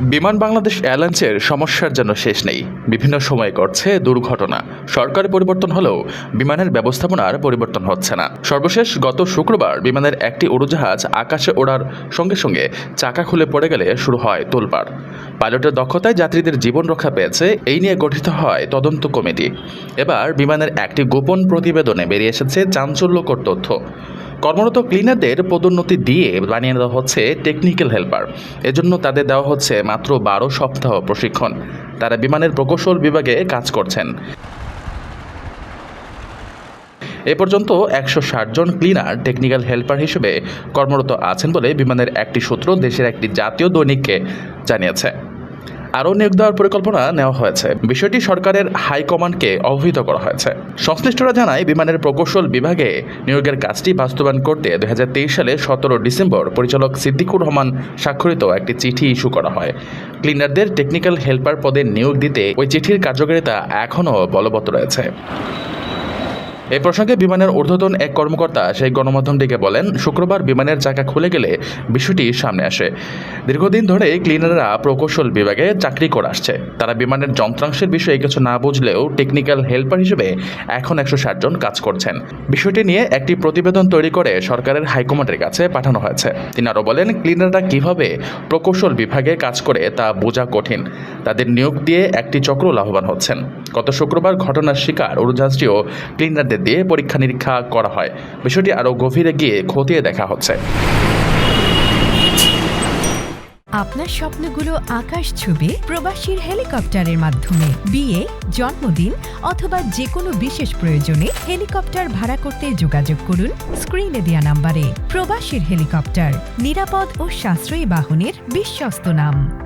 বিমান বাংলাদেশ এয়ারলাইন্সের সমস্যার জন্য শেষ নেই। বিভিন্ন সময়ে ঘটছে দুর্ঘটনা। সরকারের পরিবর্তন হলেও বিমানের ব্যবস্থাপনার পরিবর্তন হচ্ছে না। সর্বশেষ গত শুক্রবার বিমানের একটি উড়োজাহাজ আকাশে ওড়ার সঙ্গে সঙ্গে চাকা খুলে পড়ে গেলে শুরু হয় তোলপাড়। পাইলটের দক্ষতায় যাত্রীদের জীবন রক্ষা পেয়েছে, এই নিয়ে গঠিত হয় তদন্ত কমিটি। এবার বিমানের একটি গোপন প্রতিবেদনে বেরিয়ে এসেছে চাঞ্চল্যকর তথ্য। কর্মরত ক্লিনারদের পদোন্নতি দিয়ে বানিয়ে দেওয়া হচ্ছে টেকনিক্যাল হেল্পার এজন্য তাদের দেওয়া হচ্ছে মাত্র বারো সপ্তাহ প্রশিক্ষণ। তারা বিমানের প্রকৌশল বিভাগে কাজ করছেন। এ পর্যন্ত একশো ষাট জন ক্লিনার টেকনিক্যাল হেল্পার হিসেবে কর্মরত আছেন বলে বিমানের একটি সূত্র দেশের একটি জাতীয় দৈনিককে জানিয়েছে। আরও নিয়োগ দেওয়ার পরিকল্পনা নেওয়া হয়েছে। বিষয়টি সরকারের হাইকমান্ডকে অবহিত করা হয়েছে। সংশ্লিষ্টরা জানায়, বিমানের প্রকৌশল বিভাগে নিয়োগের কাজটি বাস্তবায়ন করতে দু হাজার তেইশ সালে সতেরো ডিসেম্বর পরিচালক সিদ্দিকুর রহমান স্বাক্ষরিত একটি চিঠি ইস্যু করা হয়। ক্লিনারদের টেকনিক্যাল হেল্পার পদে নিয়োগ দিতে ওই চিঠির কার্যকারিতা এখনও বলবৎ রয়েছে। এই প্রসঙ্গে বিমানের ঊর্ধ্বতন এক কর্মকর্তা সেই গণমাধ্যমটিকে বলেন, শুক্রবার বিমানের চাকা খুলে গেলে বিষয়টি সামনে আসে। দীর্ঘদিন ধরে ক্লিনাররা প্রকৌশল বিভাগে চাকরি করে আসছে। তারা বিমানের যন্ত্রাংশের বিষয়ে কিছু না বুঝলেও টেকনিক্যাল হেল্পার হিসেবে এখন একশো জন কাজ করছেন। বিষয়টি নিয়ে একটি প্রতিবেদন তৈরি করে সরকারের হাইকমান্ডের কাছে পাঠানো হয়েছে। তিনি আরও বলেন, ক্লিনাররা কীভাবে প্রকৌশল বিভাগে কাজ করে তা বোঝা কঠিন। তাদের নিয়োগ দিয়ে একটি চক্র লাভবান হচ্ছেন। গত শুক্রবার ঘটনার শিকার উড়োজাহাজটিও ক্লিনারদের দিয়ে পরীক্ষা নিরীক্ষা করা হয়। বিষয়টি আরও গভীরে গিয়ে খতিয়ে দেখা হচ্ছে। আপনার স্বপ্নগুলো আকাশ ছুবে প্রবাসীর হেলিকপ্টারের মাধ্যমে। বিয়ে, জন্মদিন অথবা যে কোনো বিশেষ প্রয়োজনে হেলিকপ্টার ভাড়া করতে যোগাযোগ করুন স্ক্রিনে দেওয়া নাম্বারে। প্রবাসীর হেলিকপ্টার নিরাপদ ও সাশ্রয়ী বাহনের বিশ্বস্ত নাম।